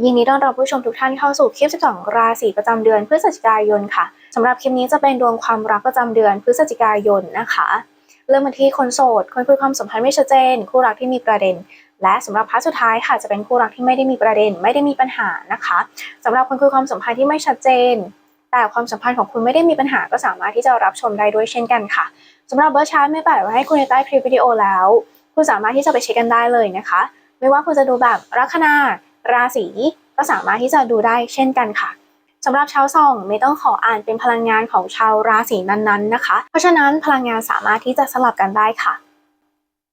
ยินดีต้อนรับผู้ชมทุกท่านเข้าสู่คลิป 12 ราศีประจำเดือนพฤศจิกายนค่ะสำหรับคลิปนี้จะเป็นดวงความรักประจำเดือนพฤศจิกายนนะคะ เริ่มมาที่คนโสด คนคุยความสัมพันธ์ไม่ชัดเจน คู่รักที่มีประเด็น และสำหรับพาร์ทสุดท้ายค่ะจะเป็นคู่รักที่ไม่ได้มีประเด็น ไม่ได้มีปัญหานะคะสำหรับคนคุยความสัมพันธ์ที่ไม่ชัดเจน แต่ความสัมพันธ์ของคุณไม่ได้มีปัญหาก็สามารถที่จะรับชมได้ด้วยเช่นกันค่ะสำหรับเบอร์ชาร์ตไม่แปะไว้ให้คุณในใต้คลิปวิดีโอแล้ว คุณสามารถที่จะไปเช็คกันได้เลยนะคะ ไม่ว่าคุณจะดูแบบลัคนา ราศีก็สามารถที่จะดูได้เช่นกันค่ะสำหรับชาวส่องไม่ต้องขออ่านเป็นพลังงานของชาวราศีนั้นๆนะคะ เพราะฉะนั้นพลังงานสามารถที่จะสลับกันได้ค่ะ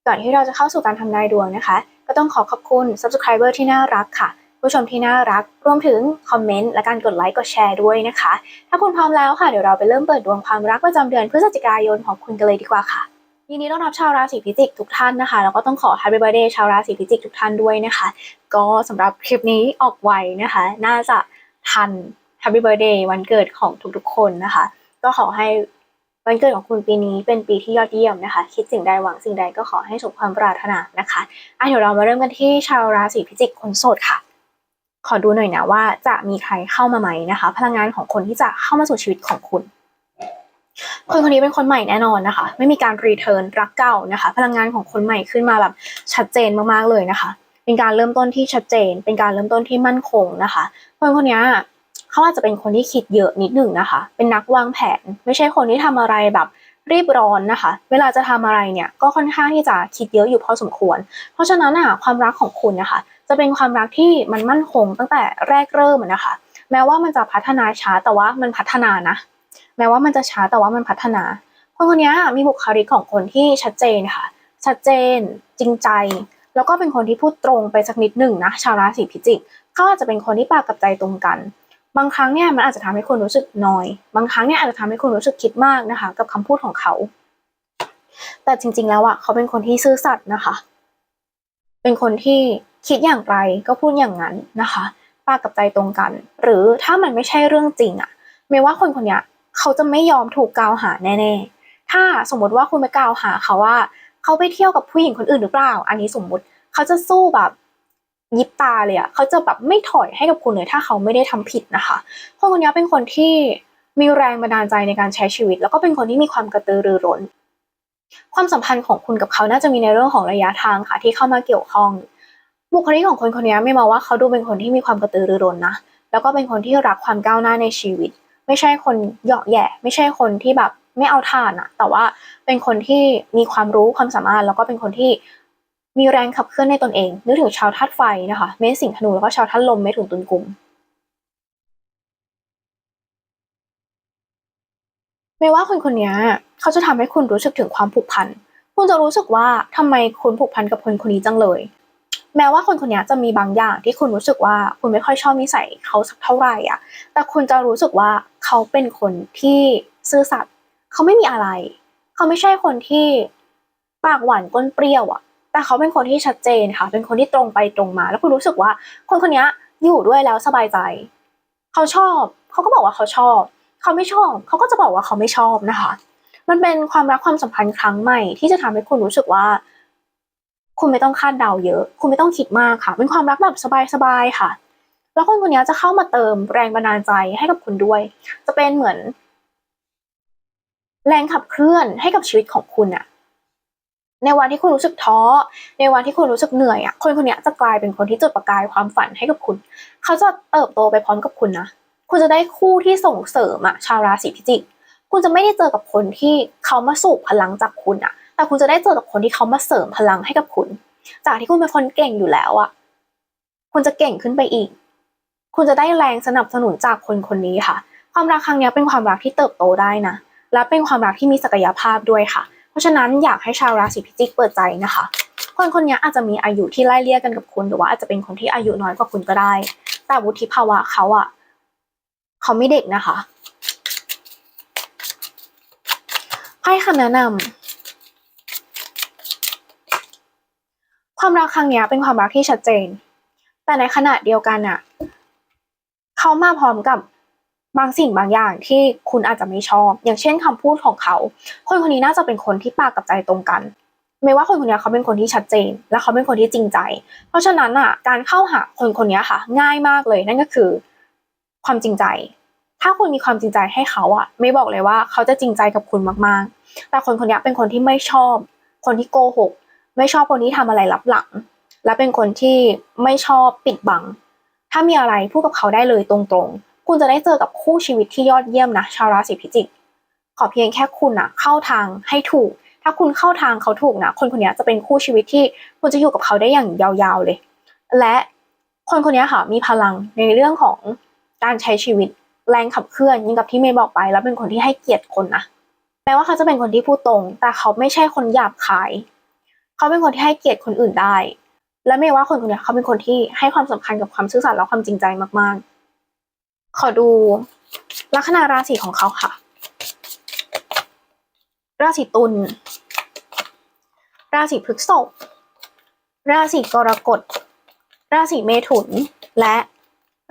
ก่อนที่เราจะเข้าสู่การทำนายดวงนะคะ ก็ต้องขอขอบคุณ subscriber ที่น่ารักค่ะ ผู้ชมที่น่ารักรวมถึงคอมเมนต์และการกดไลค์กดแชร์ด้วยนะคะ ถ้าคุณพร้อมแล้วค่ะเดี๋ยวเราไปเริ่มเปิดดวงความรักประจำเดือนพฤศจิกายนของคุณกันเลยดีกว่าค่ะ ยินดีต้อนรับชาวราศีพิจิกทุกท่านนะคะ แล้วก็ต้องขอ Happy Birthday ชาวราศีพิจิกทุกท่านด้วยนะคะ ก็สำหรับคลิปนี้ออกไวนะคะ น่าจะทัน Happy Birthday วันเกิดของทุกๆ คนนะคะ ก็ขอให้วันเกิดของคุณปีนี้เป็นปีที่ยอดเยี่ยมนะคะ คิดสิ่งใดหวังสิ่งใดก็ขอให้สมความปรารถนานะคะอะเดี๋ยวเรามาเริ่มกันที่ชาวราศีพิจิกคนโสดค่ะ ขอดูหน่อยนะว่าจะมีใครเข้ามาไหมนะคะ พลังงานของคนที่จะเข้ามาสู่ชีวิตของคุณ คนคนนี้เป็นคนใหม่แน่นอนนะคะ ไม่มีการรีเทิร์นรักเก่านะคะ พลังงานของคนใหม่ขึ้นมาแบบชัดเจนมากๆเลยนะคะ เป็นการเริ่มต้นที่ชัดเจน เป็นการเริ่มต้นที่มั่นคงนะคะคนคนนี้เขาอาจจะเป็นคนที่คิดเยอะนิดหนึ่งนะคะ เป็นนักวางแผน ไม่ใช่คนที่ทำอะไรแบบรีบร้อนนะคะ เวลาจะทำอะไรเนี่ยก็ค่อนข้างที่จะคิดเยอะอยู่พอสมควร เพราะฉะนั้นอะความรักของคุณนะคะ จะเป็นความรักที่มันมั่นคงตั้งแต่แรกเริ่มนะคะ แม้ว่ามันจะพัฒนาช้าแต่ว่ามันพัฒนานะ แม้ว่ามันจะช้าแต่ว่ามันพัฒนา คนคนนี้มีบุคลิกของคนที่ชัดเจนค่ะ ชัดเจน จริงใจ แล้วก็เป็นคนที่พูดตรงไปสักนิดหนึ่งนะชาวราศีพิจิกเขาอาจจะเป็นคนที่ปากกับใจตรงกัน บางครั้งเนี่ยมันอาจจะทำให้คุณรู้สึกน้อย บางครั้งเนี่ยอาจจะทำให้คุณรู้สึกคิดมากนะคะ กับคำพูดของเขา แต่จริง ๆ แล้วอะเขาเป็นคนที่ซื่อสัตย์นะคะ เป็นคนที่คิดอย่างไรก็พูดอย่างนั้นนะคะ ปากกับใจตรงกัน หรือถ้ามันไม่ใช่เรื่องจริงอะไม่ว่าคนคนนี้ เขาจะไม่ยอมถูกกล่าวหาแน่ๆ ถ้าสมมติว่าคุณไปกล่าวหาเขาว่า เขาไปเที่ยวกับผู้หญิงคนอื่นหรือเปล่า อันนี้สมมุติเขาจะสู้แบบยิบตาเลยอะเขาจะแบบไม่ถอยให้กับคุณเลยถ้าเขาไม่ได้ทำผิดนะคะ คนคนนี้เป็นคนที่มีแรงบันดาลใจในการใช้ชีวิต แล้วก็เป็นคนที่มีความกระตือรือร้น ความสัมพันธ์ของคุณกับเขาน่าจะมีในเรื่องของระยะทางค่ะ ที่เข้ามาเกี่ยวข้อง บุคลิกของคนคนนี้ไม่มองว่าเขาดูเป็นคนที่มีความกระตือรือร้นนะ แล้วก็เป็นคนที่รักความก้าวหน้าในชีวิต ไม่ใช่คนเหยาะแย่ไม่ใช่คนที่แบบไม่เอาทานอะแต่ว่าเป็นคนที่มีความรู้ความสามารถ แล้วก็เป็นคนที่มีแรงขับเคลื่อนในตนเองนึกถึงชาวธาตุไฟนะคะเมษสิงธนูแล้วก็ชาวธาตุลมเมถุนตุลกุมไม่ว่าคนคนนี้เขาจะทำให้คุณรู้สึกถึงความผูกพัน คุณจะรู้สึกว่าทำไมคุณผูกพันกับคนคนนี้จังเลย แม้ว่าคนคนนี้จะมีบางอย่างที่คุณรู้สึกว่าคุณไม่ค่อยชอบนิสัยเขาสักเท่าไหร่อะ แต่คุณจะรู้สึกว่าเขาเป็นคนที่ซื่อสัตย์เขาไม่มีอะไร เขาไม่ใช่คนที่ปากหวานก้นเปรี้ยวอะ แต่เขาเป็นคนที่ชัดเจนค่ะ เป็นคนที่ตรงไปตรงมา แล้วคุณรู้สึกว่าคนคนนี้อยู่ด้วยแล้วสบายใจ เขาชอบ เขาก็บอกว่าเขาชอบ เขาไม่ชอบ เขาก็จะบอกว่าเขาไม่ชอบนะคะ มันเป็นความรักความสัมพันธ์ครั้งใหม่ที่จะทำให้คุณรู้สึกว่า คุณไม่ต้องคาดเดาเยอะ คุณไม่ต้องคิดมากค่ะ เป็นความรักแบบสบายๆค่ะ แล้วคนคนนี้จะเข้ามาเติมแรงบันดาลใจให้กับคุณด้วย จะเป็นเหมือน แรงขับเคลื่อนให้กับชีวิตของคุณอะในวันที่คุณรู้สึกท้อ ในวันที่คุณรู้สึกเหนื่อยอะคนคนนี้จะกลายเป็นคนที่จุดประกายความฝันให้กับคุณ เขาจะเติบโตไปพร้อมกับคุณนะ คุณจะได้คู่ที่ส่งเสริมอะชาวราศีพิจิก คุณจะไม่ได้เจอกับคนที่เขามาสูบพลังจากคุณอะ แต่คุณจะได้เจอกับคนที่เขามาเสริมพลังให้กับคุณ จากที่คุณเป็นคนเก่งอยู่แล้วอะคุณจะเก่งขึ้นไปอีก คุณจะได้แรงสนับสนุนจากคนคนนี้ค่ะ ความรักครั้งนี้เป็นความรักที่เติบโตได้นะ และเป็นความรักที่มีศักยภาพด้วยค่ะ เพราะฉะนั้นอยากให้ชาวราศีพิจิกเปิดใจนะคะ คนคนนี้อาจจะมีอายุที่ไล่เลี่ยกันกับคุณ หรือว่าอาจจะเป็นคนที่อายุน้อยกว่าคุณก็ได้ แต่วุฒิภาวะเขาอะเขาไม่เด็กนะคะให้คำแนะนำ ความรักครั้งนี้เป็นความรักที่ชัดเจน แต่ในขณะเดียวกันอะเขามาพร้อมกับบางสิ่งบางอย่างที่คุณอาจจะไม่ชอบ อย่างเช่นคำพูดของเขา คนคนนี้น่าจะเป็นคนที่ปากกับใจตรงกันไม่ว่าคนคนนี้เขาเป็นคนที่ชัดเจน และเขาเป็นคนที่จริงใจ เพราะฉะนั้นอะการเข้าหาคนคนนี้ค่ะ ง่ายมากเลยนั่นก็คือ ความจริงใจ ถ้าคุณมีความจริงใจให้เขาอะ ไม่บอกเลยว่าเขาจะจริงใจกับคุณมากๆ แต่คนคนนี้เป็นคนที่ไม่ชอบ คนที่โกหก ไม่ชอบคนที่ทำอะไรลับหลัง และเป็นคนที่ไม่ชอบปิดบัง ถ้ามีอะไรพูดกับเขาได้เลยตรงๆ คุณจะได้เจอกับคู่ชีวิตที่ยอดเยี่ยมนะ ชาวราศีพิจิก ขอเพียงแค่คุณอะเข้าทางให้ถูก ถ้าคุณเข้าทางเขาถูกนะ คนคนนี้จะเป็นคู่ชีวิตที่คุณจะอยู่กับเขาได้อย่างยาวๆเลย และคนคนนี้ค่ะมีพลังในเรื่องของการใช้ชีวิตแรงขับเคลื่อนยิ่งกับที่เมย์บอกไป แล้วเป็นคนที่ให้เกียรติคนนะแม้ว่าเขาจะเป็นคนที่พูดตรง แต่เขาไม่ใช่คนหยาบคาย เขาเป็นคนที่ให้เกียรติคนอื่นได้ และเมย์ว่าคนคนนี้เขาเป็นคนที่ให้ความสำคัญกับความซื่อสัตย์และความจริงใจมากๆ ขอดูลัคนาราศีของเขาค่ะ ราศีตุล ราศีพฤษภ ราศีกรกฎ ราศีเมถุน และ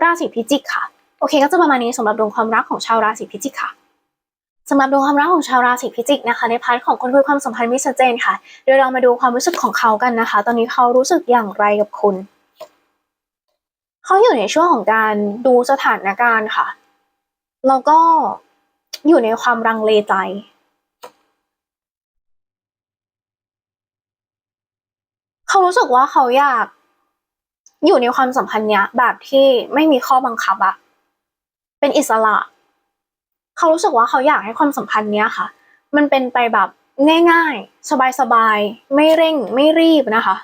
ราศีพิจิกค่ะ โอเคก็จะประมาณนี้สำหรับดวงความรักของชาวราศีพิจิกค่ะ สำหรับดวงความรักของชาวราศีพิจิกนะคะในพาร์ทของคนคุยความสัมพันธ์ไม่ชัดเจนค่ะเดี๋ยวเรามาดูความรู้สึกของเขากันนะคะ ตอนนี้เขารู้สึกอย่างไรกับคุณ เขาอยู่ในช่วงของการดูสถานการณ์ค่ะแล้วก็อยู่ในความรังเลใจ เขารู้สึกว่าเขาอยาก อยู่ในความสัมพันธ์เนี้ยแบบที่ไม่มีข้อบังคับอะเป็นอิสระ เขารู้สึกว่าเขาอยากให้ความสัมพันธ์เนี้ยค่ะ มันเป็นไปแบบง่ายๆ สบายๆ ไม่เร่งไม่รีบนะคะ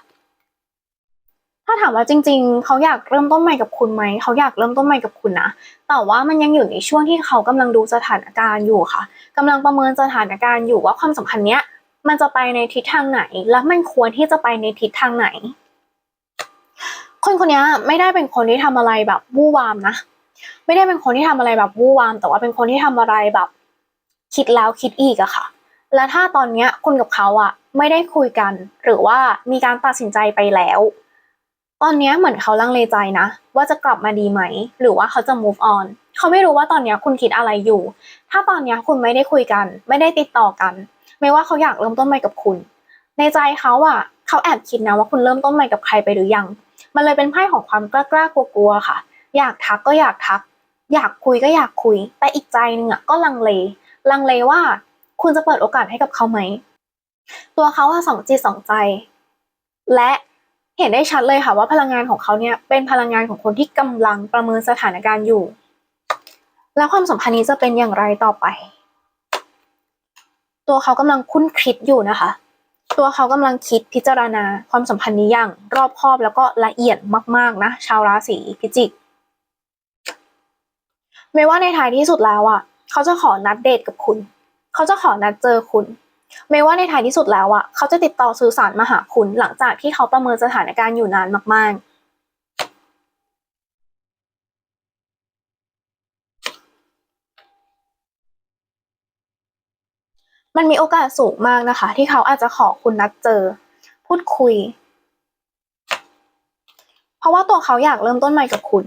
ถ้าถามว่าจริง ๆ เขาอยากเริ่มต้นใหม่กับคุณไหม เขาอยากเริ่มต้นใหม่กับคุณนะ แต่ว่ามันยังอยู่ในช่วงที่เขากำลังดูสถานการณ์อยู่ค่ะกำลังประเมินสถานการณ์อยู่ว่าความสัมพันธ์เนี้ยมันจะไปในทิศทางไหน และมันควรที่จะไปในทิศทางไหน คนคนนี้ไม่ได้เป็นคนที่ทำอะไรแบบวู่วามนะ ไม่ได้เป็นคนที่ทำอะไรแบบวู่วาม แต่ว่าเป็นคนที่ทำอะไรแบบ คิดแล้วคิดอีกอะค่ะ และถ้าตอนเนี้ยคุณกับเขาอะไม่ได้คุยกัน หรือว่ามีการตัดสินใจไปแล้ว ตอนเนี้ยเหมือนเขาลังเลใจนะ ว่าจะกลับมาดีไหม หรือว่าเขาจะ move on เขาไม่รู้ว่าตอนเนี้ยคุณคิดอะไรอยู่ ถ้าตอนเนี้ยคุณไม่ได้คุยกัน ไม่ได้ติดต่อกัน ไม่ว่าเขาอยากเริ่มต้นใหม่กับคุณ ในใจเขาอะเขาแอบคิดนะว่าคุณเริ่มต้นใหม่กับใครไปหรือยัง มันเลยเป็นไพ่ของความกล้ากล้ากลัวๆค่ะ อยากทักก็อยากทัก อยากคุยก็อยากคุย แต่อีกใจหนึ่งอะก็ลังเล ลังเลว่าคุณจะเปิดโอกาสให้กับเขาไหม ตัวเขาสองจิตสองใจ และเห็นได้ชัดเลยค่ะว่าพลังงานของเขาเนี่ยเป็นพลังงานของคนที่กำลังประเมินสถานการณ์อยู่ แล้วความสัมพันธ์นี้จะเป็นอย่างไรต่อไป ตัวเขากำลังคุ้นคิดอยู่นะคะ ตัวเขากำลังคิดพิจารณาความสัมพันธ์นี้อย่างรอบคอบแล้วก็ละเอียดมากๆนะ ชาวราศีพิจิก ไม่ว่าในท้ายที่สุดแล้วอะ เขาจะขอนัดเดทกับคุณ เขาจะขอนัดเจอคุณ ไม่ว่าในท้ายที่สุดแล้วอะ เขาจะติดต่อสื่อสารมาหาคุณหลังจากที่เขาประเมินสถานการณ์อยู่นานมาก ๆมันมีโอกาสสูงมากนะคะ ที่เขาอาจจะขอคุณนัดเจอ พูดคุย เพราะว่าตัวเขาอยากเริ่มต้นใหม่กับคุณ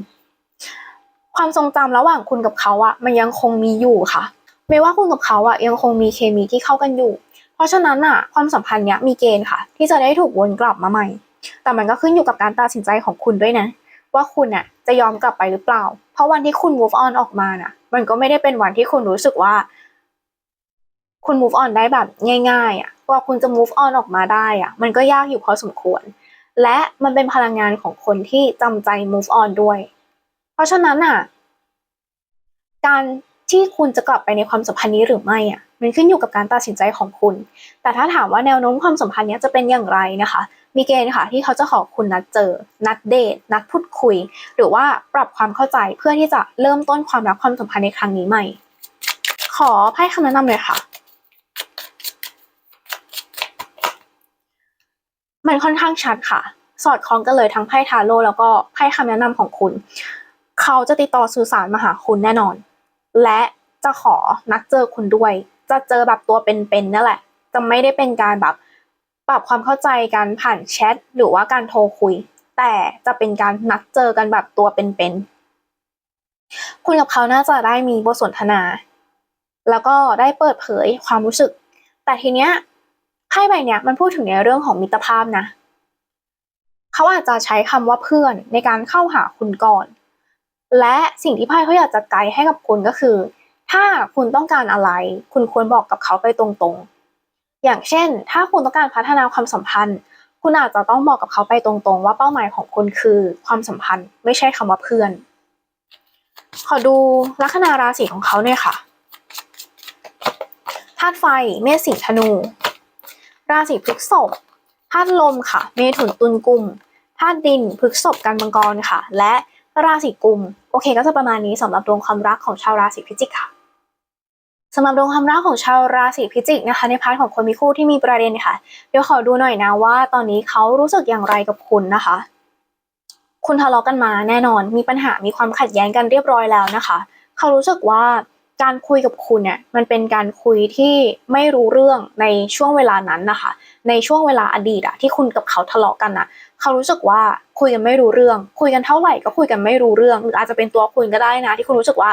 ความทรงจำระหว่างคุณกับเขาอะมันยังคงมีอยู่ค่ะ ไม่ว่าคุณกับเขาอะยังคงมีเคมีที่เข้ากันอยู่ เพราะฉะนั้นอะความสัมพันธ์เนี้ยมีเกณฑ์ค่ะ ที่จะได้ถูกวนกลับมาใหม่ แต่มันก็ขึ้นอยู่กับการตัดสินใจของคุณด้วยนะ ว่าคุณอะจะยอมกลับไปหรือเปล่า เพราะวันที่คุณ move on ออกมาน่ะ มันก็ไม่ได้เป็นวันที่คุณรู้สึกว่า คุณ move on ได้แบบง่ายๆอะว่าคุณจะ move on ออกมาได้อะมันก็ยากอยู่พอสมควร และมันเป็นพลังงานของคนที่จำใจ move on ด้วย เพราะฉะนั้นอะ การที่คุณจะกลับไปในความสัมพันธ์นี้หรือไม่อะมันขึ้นอยู่กับการตัดสินใจของคุณ แต่ถ้าถามว่าแนวโน้มความสัมพันธ์นี้จะเป็นอย่างไรนะคะ มีเกณฑ์ค่ะที่เขาจะขอคุณนัดเจอ นัดเดท นัดพูดคุย หรือว่าปรับความเข้าใจเพื่อที่จะเริ่มต้นความรักความสัมพันธ์ในครั้งนี้ใหม่ ขอไพ่คำแนะนำเลยค่ะ มันค่อนข้างชัดค่ะ สอดคล้องกันเลยทั้งไพ่ทาโร่แล้วก็ไพ่คำแนะนำของคุณ เขาจะติดต่อสื่อสารมาหาคุณแน่นอน และจะขอนัดเจอคุณด้วย จะเจอแบบตัวเป็นๆนั่นแหละ จะไม่ได้เป็นการแบบปรับความเข้าใจกันผ่านแชทหรือว่าการโทรคุย แต่จะเป็นการนัดเจอกันแบบตัวเป็นๆคุณกับเขาน่าจะได้มีบทสนทนา แล้วก็ได้เปิดเผยความรู้สึก แต่ทีเนี้ยไพ่ใบเนี้ยมันพูดถึงในเรื่องของมิตรภาพนะเขาอาจจะใช้คำว่าเพื่อนในการเข้าหาคุณก่อน และสิ่งที่ไพ่เขาอยากจะไกด์ให้กับคุณก็คือ ถ้าคุณต้องการอะไร คุณควรบอกกับเขาไปตรงๆ อย่างเช่น ถ้าคุณต้องการพัฒนาความสัมพันธ์ คุณอาจจะต้องบอกกับเขาไปตรงๆ ว่าเป้าหมายของคุณคือความสัมพันธ์ ไม่ใช่คำว่าเพื่อน ขอดูลัคนาราศีของเขาเนี่ยค่ะธาตุไฟเมษสิงธนู ราศีพฤษภธาตุลมค่ะ เมถุนตุลกุมธาตุดินพฤษภกันมังกรค่ะ และ ราศีกุมโอเค ก็จะประมาณนี้สำหรับดวงความรักของชาวราศีพิจิกค่ะสำหรับดวงความรักของชาวราศีพิจิกนะคะ ในพาร์ทของคนมีคู่ที่มีประเด็นค่ะ เดี๋ยวขอดูหน่อยนะว่า ตอนนี้เขารู้สึกอย่างไรกับคุณนะคะ คุณทะเลาะกันมาแน่นอนมีปัญหามีความขัดแย้งกันเรียบร้อยแล้วนะคะ เขารู้สึกว่า การคุยกับคุณเนี่ยมันเป็นการคุยที่ไม่รู้เรื่องในช่วงเวลานั้นนะคะ ในช่วงเวลาอดีตอะที่คุณกับเขาทะเลาะกันอะเขารู้สึกว่าคุยกันไม่รู้เรื่อง คุยกันเท่าไหร่ก็คุยกันไม่รู้เรื่อง หรืออาจจะเป็นตัวคุณก็ได้นะ ที่คุณรู้สึกว่า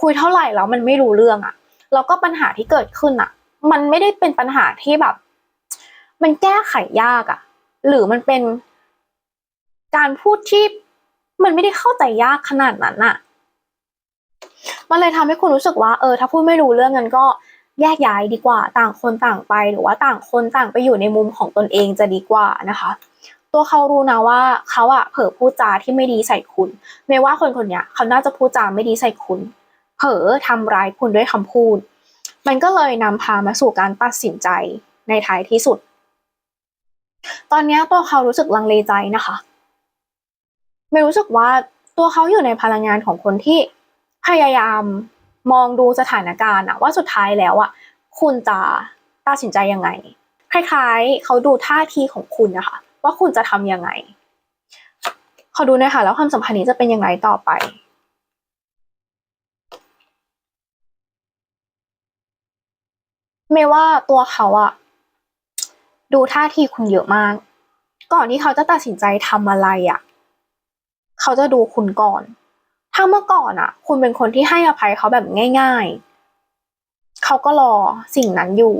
คุยเท่าไหร่แล้วมันไม่รู้เรื่องอะแล้วก็ปัญหาที่เกิดขึ้นอะมันไม่ได้เป็นปัญหาที่แบบ มันแก้ไขยากอะหรือมันเป็นการพูดที่มันไม่ได้เข้าใจยากขนาดนั้นอะ มันเลยทำให้คุณรู้สึกว่าเออถ้าพูดไม่รู้เรื่องนั้นก็แยกย้ายดีกว่าต่างคนต่างไปหรือว่าต่างคนต่างไปอยู่ในมุมของตนเองจะดีกว่านะคะ ตัวเขารู้นะว่าเขาอะเผลอพูดจาที่ไม่ดีใส่คุณไม่ว่าคนคนเนี้ยเขาน่าจะพูดจาไม่ดีใส่คุณ เผลอทำร้ายคุณด้วยคำพูด มันก็เลยนำพามาสู่การตัดสินใจในท้ายที่สุด ตอนนี้ตัวเขารู้สึกลังเลใจนะคะ ไม่รู้สึกว่าตัวเขาอยู่ในพลังงานของคนที่ พยายามมองดูสถานการณ์อะว่าสุดท้ายแล้วอะคุณจะตัดสินใจยังไง คล้ายๆ เขาดูท่าทีของคุณนะคะว่าคุณจะทำยังไงเขาดูหนะคะแล้วความสัมพันธ์นี้จะเป็นยังไงต่อไปไม่ว่าตัวเขาอะดูท่าทีคุณเยอะมาก ก่อนที่เขาจะตัดสินใจทำอะไรอะเขาจะดูคุณก่อน ถ้าเมื่อก่อนอะคุณเป็นคนที่ให้อภัยเขาแบบง่าย ๆ เขาก็รอสิ่งนั้นอยู่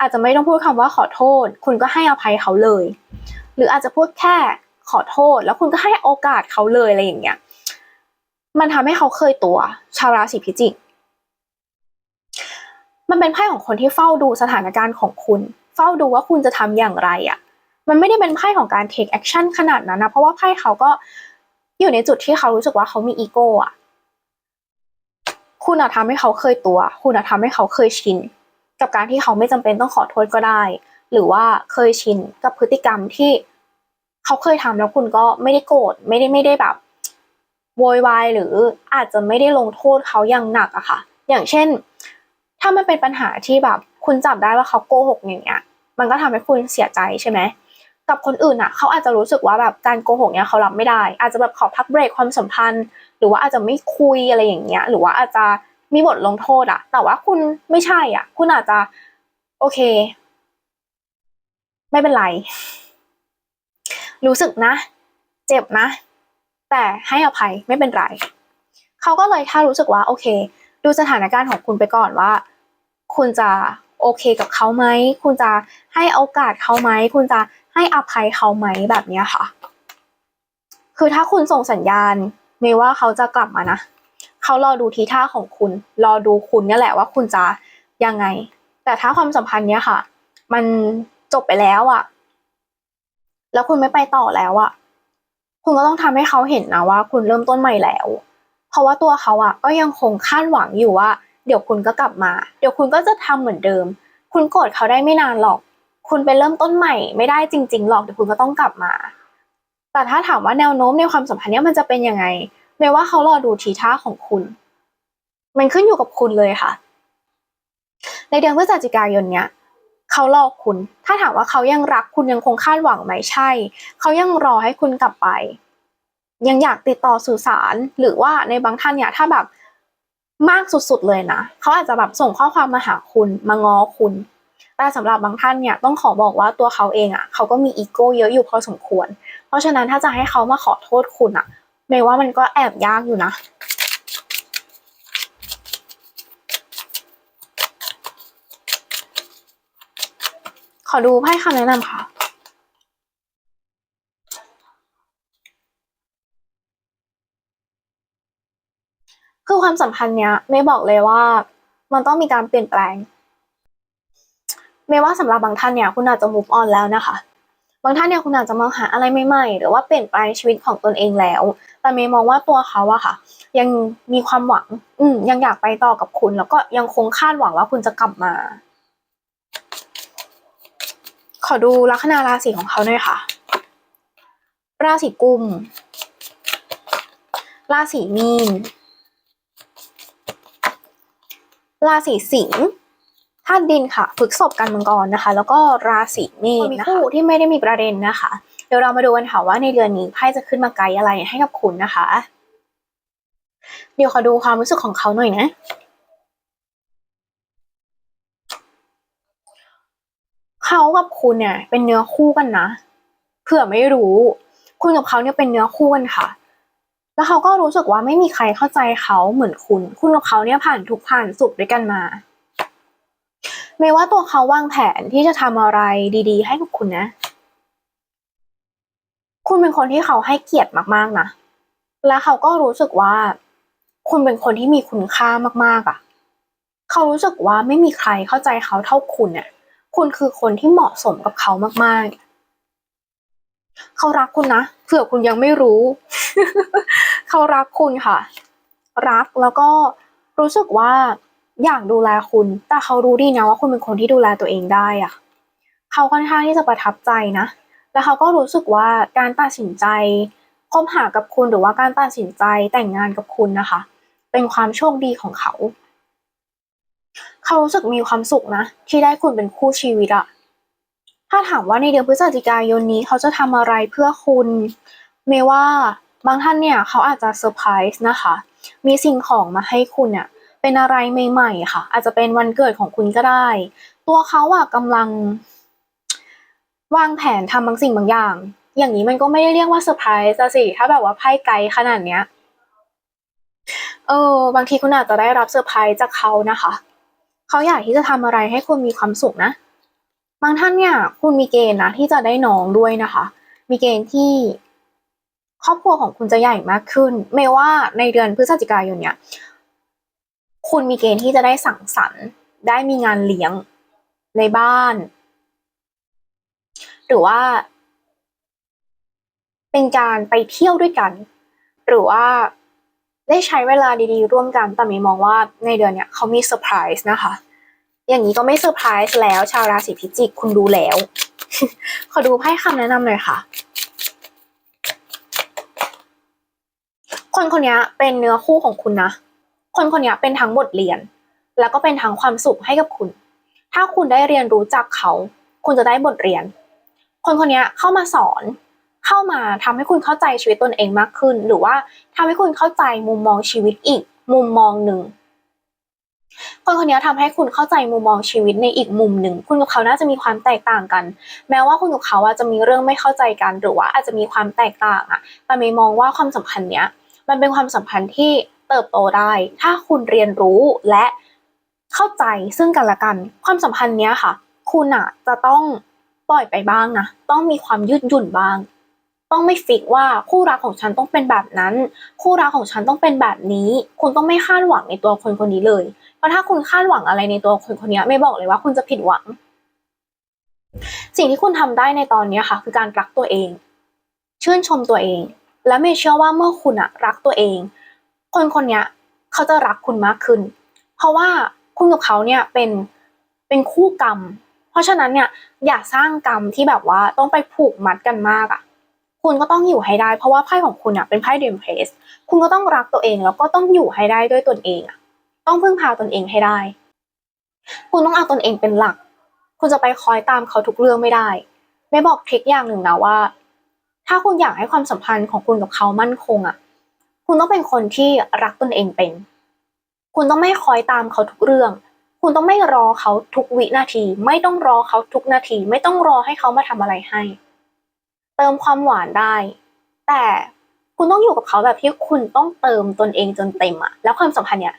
อาจจะไม่ต้องพูดคำว่าขอโทษ คุณก็ให้อภัยเขาเลย หรืออาจจะพูดแค่ขอโทษ แล้วคุณก็ให้โอกาสเขาเลยอะไรอย่างเงี้ย มันทำให้เขาเคยตัว ชาวราศีพิจิก มันเป็นไพ่ของคนที่เฝ้าดูสถานการณ์ของคุณ เฝ้าดูว่าคุณจะทำอย่างไรอะมันไม่ได้เป็นไพ่ของการ take action ขนาดนั้นนะ เพราะว่าไพ่เขาก็ อยู่ในจุดที่เขารู้สึกว่าเขามีอีโก้อะคุณอะทำให้เขาเคยตัว คุณอะทำให้เขาเคยชิน กับการที่เขาไม่จำเป็นต้องขอโทษก็ได้ หรือว่าเคยชินกับพฤติกรรมที่เขาเคยทำแล้วคุณก็ไม่ได้โกรธไม่ได้ไม่ได้แบบโวยวายหรืออาจจะไม่ได้ลงโทษเขาอย่างหนักอะค่ะ อย่างเช่น ถ้ามันเป็นปัญหาที่แบบคุณจับได้ว่าเขาโกหกอย่างเงี้ย มันก็ทำให้คุณเสียใจใช่ไหม กับคนอื่นอะเขาอาจจะรู้สึกว่าแบบการโกหกเนี้ยเขารับไม่ได้ อาจจะแบบขอพักเบรกความสัมพันธ์ หรือว่าอาจจะไม่คุยอะไรอย่างเงี้ย หรือว่าอาจจะมีบทลงโทษอะ แต่ว่าคุณไม่ใช่อะ คุณอาจจะ โอเค ไม่เป็นไร รู้สึกนะ เจ็บนะ แต่ให้อภัยไม่เป็นไรเขาก็เลยถ้ารู้สึกว่า โอเค ดูสถานการณ์ของคุณไปก่อนว่า คุณจะโอเคกับเขาไหม คุณจะให้โอกาสเขาไหม คุณจะ ให้อภัยเขาไหมแบบเนี้ยค่ะ คือถ้าคุณส่งสัญญาณไม่ว่าเขาจะกลับมานะเขารอดูทีท่าของคุณ รอดูคุณนี่แหละว่าคุณจะยังไง แต่ถ้าความสัมพันธ์เนี้ยค่ะ มันจบไปแล้วอะแล้วคุณไม่ไปต่อแล้วอะคุณก็ต้องทำให้เขาเห็นนะว่า คุณเริ่มต้นใหม่แล้ว เพราะว่าตัวเขาอะก็ยังคงคาดหวังอยู่ว่า เดี๋ยวคุณก็กลับมา เดี๋ยวคุณก็จะทำเหมือนเดิม คุณโกรธเขาได้ไม่นานหรอก คุณไปเริ่มต้นใหม่ไม่ได้จริงๆหรอกเดี๋ยวคุณก็ต้องกลับมา แต่ถ้าถามว่าแนวโน้มในความสัมพันธ์เนี้ยมันจะเป็นยังไงไม่ว่าเขารอดูทีท่าของคุณ มันขึ้นอยู่กับคุณเลยค่ะ ในเดือนพฤศจิกายนเนี้ยเขารอคุณ ถ้าถามว่าเขายังรักคุณยังคงคาดหวังไหมใช่ เขายังรอให้คุณกลับไป ยังอยากติดต่อสื่อสาร หรือว่าในบางท่านเนี่ยถ้าแบบมากสุดๆเลยนะ เขาอาจจะแบบส่งข้อความมาหาคุณ มาง้อคุณ แต่สำหรับบางท่านเนี่ยต้องขอบอกว่าตัวเขาเองอะ่ะเขาก็มีอีโก้เยอะอยู่พอสมควร เพราะฉะนั้นถ้าจะให้เขามาขอโทษคุณอะ่ะเมย์ว่ามันก็แอบยากอยู่นะขอดูไพ่คำแนะนำค่ะ คือความสัมพันธ์เนี้ยไม่บอกเลยว่า มันต้องมีการเปลี่ยนแปลง ไม่ว่าสำหรับบางท่านเนี่ยคุณอาจจะ move on แล้วนะคะ บางท่านเนี่ยคุณอาจจะมองหาอะไรใหม่ๆ หรือว่าเปลี่ยนไปชีวิตของตนเองแล้ว แต่เมย์มองว่าตัวเขาอะค่ะ ยังมีความหวัง อืมยังอยากไปต่อกับคุณ แล้วก็ยังคงคาดหวังว่าคุณจะกลับมา ขอดูลัคนาราศีของเขาหน่อยค่ะ ราศีกุม ราศีมีน ราศีสิงห์ ธาตุดินค่ะพฤกษบกันมังกรนะคะ แล้วก็ราศีเมษนะคะคู่ที่ไม่ได้มีประเด็นนะคะ เดี๋ยวเรามาดูกันค่ะว่าในเดือนนี้ไพ่จะขึ้นมาไกด์อะไรให้กับคุณนะคะ เดี๋ยวขอดูความรู้สึกของเขาหน่อยนะเขากับคุณเนี่ยเป็นเนื้อคู่กันนะเผื่อไม่รู้ คุณกับเขาเนี่ยเป็นเนื้อคู่กันค่ะ แล้วเขาก็รู้สึกว่าไม่มีใครเข้าใจเขาเหมือนคุณ คุณกับเขาเนี่ยผ่านทุกข์ผ่านสุขด้วยกันมา ไม่ว่าตัวเขาวางแผนที่จะทำอะไรดีๆ ให้กับคุณนะ คุณเป็นคนที่เขาให้เกียรติมากๆนะ แล้วเขาก็รู้สึกว่า คุณเป็นคนที่มีคุณค่ามากๆอะ เขารู้สึกว่าไม่มีใครเข้าใจเขาเท่าคุณเนี่ยคุณคือคนที่เหมาะสมกับเขามากๆ เขารักคุณนะ เผื่อคุณยังไม่รู้ เขารักคุณค่ะ รักแล้วก็รู้สึกว่า อยากดูแลคุณ แต่เขารู้ดีนะว่าคุณเป็นคนที่ดูแลตัวเองได้อะเขาค่อนข้างที่จะประทับใจนะ แล้วเขาก็รู้สึกว่าการตัดสินใจคบหากับคุณหรือว่าการตัดสินใจแต่งงานกับคุณนะคะ เป็นความโชคดีของเขา เขารู้สึกมีความสุขนะ ที่ได้คุณเป็นคู่ชีวิตอะถ้าถามว่าในเดือนพฤศจิกายนนี้เขาจะทำอะไรเพื่อคุณเมว่าบางท่านเนี่ยเขาอาจจะเซอร์ไพรส์นะคะ มีสิ่งของมาให้คุณเนี่ย เป็นอะไรใหม่ๆค่ะ อาจจะเป็นวันเกิดของคุณก็ได้ ตัวเขาอะกำลัง วางแผนทำบางสิ่งบางอย่าง อย่างนี้มันก็ไม่ได้เรียกว่าเซอร์ไพรส์สิถ้าแบบว่าไพ่ไกลขนาดเนี้ยเออบางทีคุณอาจจะได้รับเซอร์ไพรส์จากเขานะคะ เขาอยากที่จะทำอะไรให้คุณมีความสุขนะ บางท่านเนี่ย คุณมีเกณฑ์นะที่จะได้น้องด้วยนะคะ มีเกณฑ์ที่ครอบครัวของคุณจะใหญ่มากขึ้น ไม่ว่าในเดือนพฤศจิกายนเนี่ย คุณมีเกณฑ์ที่จะได้สั่งสรรค์ ได้มีงานเลี้ยงในบ้าน หรือว่า เป็นการไปเที่ยวด้วยกัน หรือว่าได้ใช้เวลาดีๆ ร่วมกันแต่เมย์มองว่าในเดือนเนี้ยเขามีเซอร์ไพรส์นะคะ อย่างนี้ก็ไม่เซอร์ไพรส์แล้ว ชาวราศีพิจิกคุณดูแล้ว ขอดูไพ่คำแนะนำหน่อยค่ะ คนคนนี้เป็นเนื้อคู่ของคุณนะ คนคนนี้เป็นทั้งบทเรียน แล้วก็เป็นทั้งความสุขให้กับคุณ ถ้าคุณได้เรียนรู้จากเขา คุณจะได้บทเรียน คนคนนี้เข้ามาสอน เข้ามาทำให้คุณเข้าใจชีวิตตนเองมากขึ้น หรือว่าทำให้คุณเข้าใจมุมมองชีวิตอีก มุมมองหนึ่งคนคนนี้ทำให้คุณเข้าใจมุมมองชีวิตในอีกมุมหนึ่ง คุณกับเขาน่าจะมีความแตกต่างกัน แม้ว่าคุณกับเขาจะมีเรื่องไม่เข้าใจกัน หรือว่าอาจจะมีความแตกต่างอะแต่เมย์มองว่าความสัมพันธ์เนี้ย มันเป็นความสัมพันธ์ที่ เติบโตได้ ถ้าคุณเรียนรู้และเข้าใจซึ่งกันและกัน ความสัมพันธ์เนี้ยค่ะ คุณอะจะต้องปล่อยไปบ้างนะต้องมีความยืดหยุ่นบ้าง ต้องไม่ฟิกว่าคู่รักของฉันต้องเป็นแบบนั้น คู่รักของฉันต้องเป็นแบบนี้ คุณต้องไม่คาดหวังในตัวคนคนนี้เลยเพราะถ้าคุณคาดหวังอะไรในตัวคนคนนี้ไม่บอกเลยว่าคุณจะผิดหวัง สิ่งที่คุณทำได้ในตอนนี้ค่ะ คือการรักตัวเอง ชื่นชมตัวเอง และไม่เชื่อว่าเมื่อคุณอะรักตัวเอง คนคนนี้เขาจะรักคุณมากขึ้น เพราะว่าคุณกับเขาเนี่ยเป็นเป็นคู่กรรม เพราะฉะนั้นเนี่ยอย่าสร้างกรรมที่แบบว่าต้องไปผูกมัดกันมากอะคุณก็ต้องอยู่ให้ได้ เพราะว่าไพ่ของคุณอะเป็นไพ่เดมเพสคุณก็ต้องรักตัวเองแล้วก็ต้องอยู่ให้ได้ด้วยตนเองอะต้องพึ่งพาตนเองให้ได้ คุณต้องเอาตนเองเป็นหลัก คุณจะไปคอยตามเขาทุกเรื่องไม่ได้ ไม่บอกทริคอย่างหนึ่งนะว่า ถ้าคุณอยากให้ความสัมพันธ์ของคุณกับเขามั่นคงอะ คุณต้องเป็นคนที่รักตนเองเป็น คุณต้องไม่คอยตามเขาทุกเรื่อง คุณต้องไม่รอเขาทุกวินาที ไม่ต้องรอเขาทุกนาที ไม่ต้องรอให้เขามาทำอะไรให้ เติมความหวานได้ แต่คุณต้องอยู่กับเขาแบบที่คุณต้องเติมตนเองจนเต็มอะแล้วความสัมพันธ์เนี่ย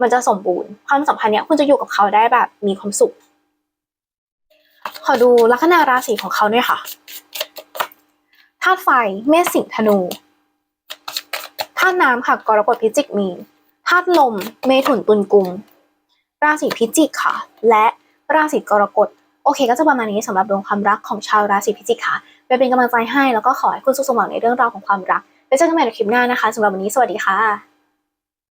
มันจะสมบูรณ์ ความสัมพันธ์เนี้ยคุณจะอยู่กับเขาได้แบบมีความสุข ขอดูลัคนาราศีของเขาด้วยค่ะ ธาตุไฟ เมษสิงห์ธนูาตุน้ำค่ะกรกฎพิจิกมีนธาตุลม เมถุนตุลกุม ราศีพิจิกค่ะ และราศีกรกฎโอเค ก็จะประมาณนี้สำหรับดวงความรักของชาวราศีพิจิกค่ะไปเป็นกำลังใจให้แล้วก็ขอให้คุณสุขสมหวังในเรื่องราวของความรักไปเจอกันใหม่ในคลิปหน้านะคะสำหรับวันนี้สวัสดีค่ะ